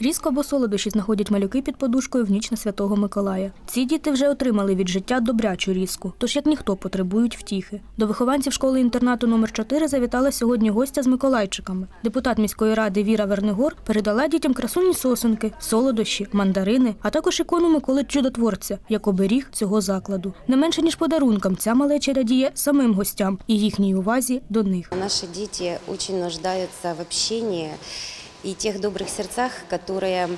Різко або солодощі знаходять малюки під подушкою в ніч на святого Миколая. Ці діти вже отримали від життя добрячу різку, тож як ніхто потребують втіхи. До вихованців школи інтернату номер 4 завітала сьогодні гостя з Миколайчиками. Депутат міської ради Віра Вернигор передала дітям красуні сосенки, солодощі, мандарини, а також ікону Миколи Чудотворця як оберіг цього закладу. Не менше ніж подарункам ця малеча радіє самим гостям і їхній увазі до них. Наши дети очень нуждаются в общении и тех добрых сердцах, которые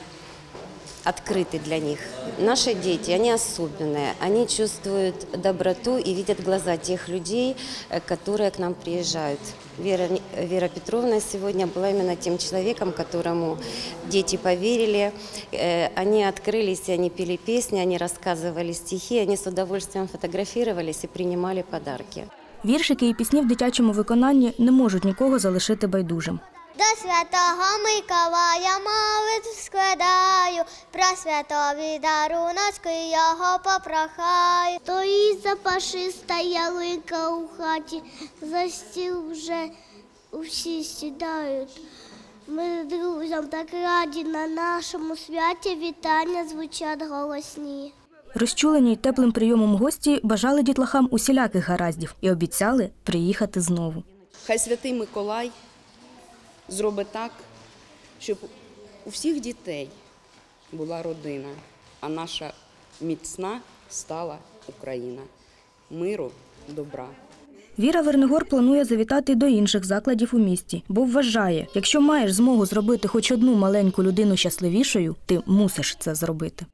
открыты для них. Наши дети, они особенные, они чувствуют доброту и видят глаза тех людей, э, которые к нам приезжают. Вера, Ни- Вера Петровна сегодня была именно тем человеком, которому дети поверили. Э, Они открылись, они пели песни, они рассказывали стихи, они с удовольствием фотографировались и принимали подарки. Віршики і пісні в дитячому виконанні не можуть нікого залишити байдужим. До святого Миколая молитву складаю, про святові даруночки його попрохаю. То і запашиста ялинка у хаті, за стіл вже усі сідають. Ми друзям так раді на нашому святі вітання звучать голосні. Розчулені й теплим прийомом гості бажали дітлахам усіляких гараздів і обіцяли приїхати знову. Хай святий Миколай зробить так, щоб у всіх дітей була родина, а наша міцна стала Україна. Миру, добра. Віра Вернигор планує завітати до інших закладів у місті, бо вважає, якщо маєш змогу зробити хоч одну маленьку людину щасливішою, ти мусиш це зробити.